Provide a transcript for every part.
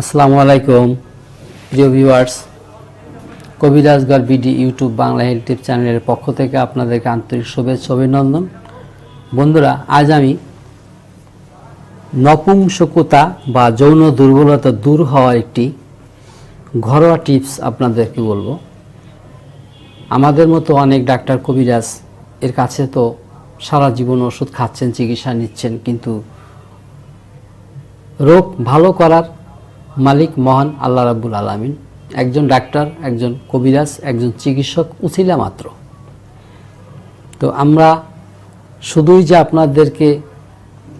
আসসালামু আলাইকুম, প্রিয় viewers Kabirajgarh BD YouTube Bangla health চ্যানেলের পক্ষ থেকে আপনাদেরকে আন্তরিক শুভেচ্ছা, অভিনন্দন। বন্ধুরা, আজ আমি নপুংসকতা বা যৌন দুর্বলতা দূর হওয়ার একটি ঘরোয়া টিপস আপনাদেরকে বলব। আমাদের মতো অনেক ডাক্তার কবিরাজ এর কাছে তো সারা জীবন ওষুধ খাচ্ছেন, চিকিৎসা নিচ্ছেন, কিন্তু রোগ ভালো করার মালিক মহান আল্লাহ রাব্বুল আলামিন। একজন ডাক্তার, একজন কবিরাজ, একজন চিকিৎসক উছিলা মাত্র। তো আমরা শুধুই যে আপনাদেরকে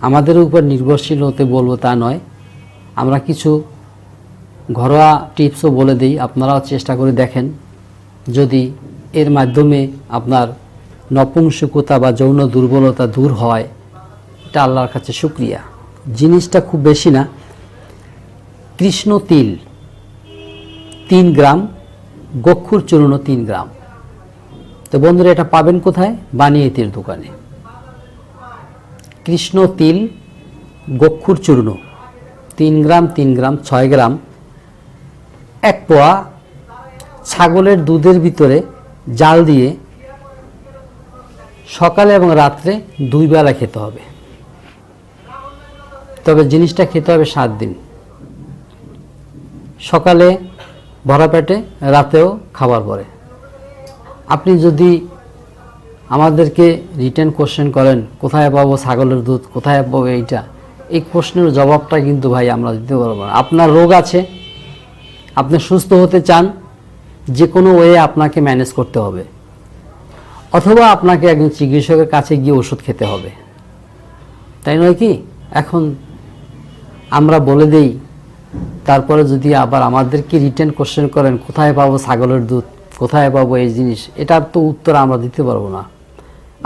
আমাদের উপর নির্ভরশীল হতে বলব তা নয়, আমরা কিছু ঘরোয়া টিপসও বলে দিই, আপনারাও চেষ্টা করে দেখেন। যদি এর মাধ্যমে আপনার নপুংসকতা বা যৌন দুর্বলতা দূর হয়, এটা আল্লাহর কাছে শুক্রিয়া। জিনিসটা খুব বেশি না কৃষ্ণ তিল, তিন গ্রাম, গক্ষুর চূর্ণ তিন গ্রাম। তো বন্ধুরা, এটা পাবেন কোথায়? বানিয়ে তিল দোকানে। কৃষ্ণ তিল, গক্ষুর চূর্ণ, তিন গ্রাম তিন গ্রাম, ছয় গ্রাম, এক পোয়া ছাগলের দুধের ভিতরে জাল দিয়ে সকালে এবং রাত্রে দুই বেলা খেতে হবে। তবে জিনিসটা খেতে হবে সাত দিন। সকালে ভরা পেটে রাতেও খাবার পরে। আপনি যদি আমাদেরকে রিটার্ন কোশ্চেন করেন, কোথায় পাবো ছাগলের দুধ, কোথায় পাবো এইটা, এই প্রশ্নের জবাবটা কিন্তু ভাই আমরা দিতে পারব না। আপনার রোগ আছে, আপনি সুস্থ হতে চান, যে কোনো ওয়ে আপনাকে ম্যানেজ করতে হবে। অথবা আপনাকে একজন চিকিৎসকের কাছে গিয়ে ওষুধ খেতে হবে। তাই নয় কি? এখন আমরা বলে দেই তারপরে যদি আবার আমাদেরকে রিটার্ন কোশ্চেন করেন, কোথায় পাবো ছাগলের দুধ? কোথায় পাবো এই জিনিস? এটার তো উত্তর আমরা দিতে পারব না।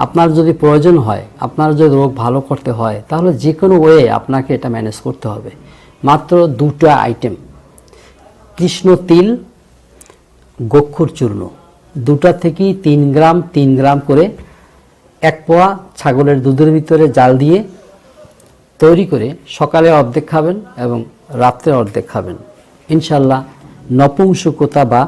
আপনার যদি প্রয়োজন হয়, আপনার যদি রোগ ভালো করতে হয়, তাহলে যে কোনো ওয়ে আপনাকে এটা ম্যানেজ করতে হবে। মাত্র দুটো আইটেম কৃষ্ণ তিল, গক্ষুর চূর্ণ। দুটা থেকেই তিন গ্রাম তিন গ্রাম করে এক পোয়া ছাগলের দুধের ভিতরে জাল দিয়ে তৈরি করে সকালে অর্ধেক খাবেন এবং রাত্রে অর্ধেক খাবেন। ইনশাল্লাহ নপুংসকতা বা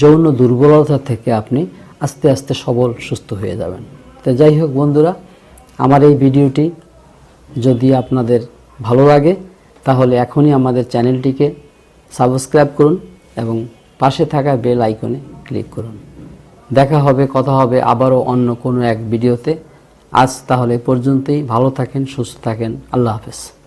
যৌন দুর্বলতা থেকে আপনি আস্তে আস্তে সবল, সুস্থ হয়ে যাবেন। তো যাই হোক বন্ধুরা, আমার এই ভিডিওটি যদি আপনাদের ভালো লাগে, তাহলে এখনই আমাদের চ্যানেলটিকে সাবস্ক্রাইব করুন এবং পাশে থাকা বেল আইকনে ক্লিক করুন। দেখা হবে, কথা হবে আবারও অন্য কোনো এক ভিডিওতে। আজ তাহলে পর্যন্তই। ভালো থাকেন সুস্থ থাকেন। আল্লাহ হাফেজ।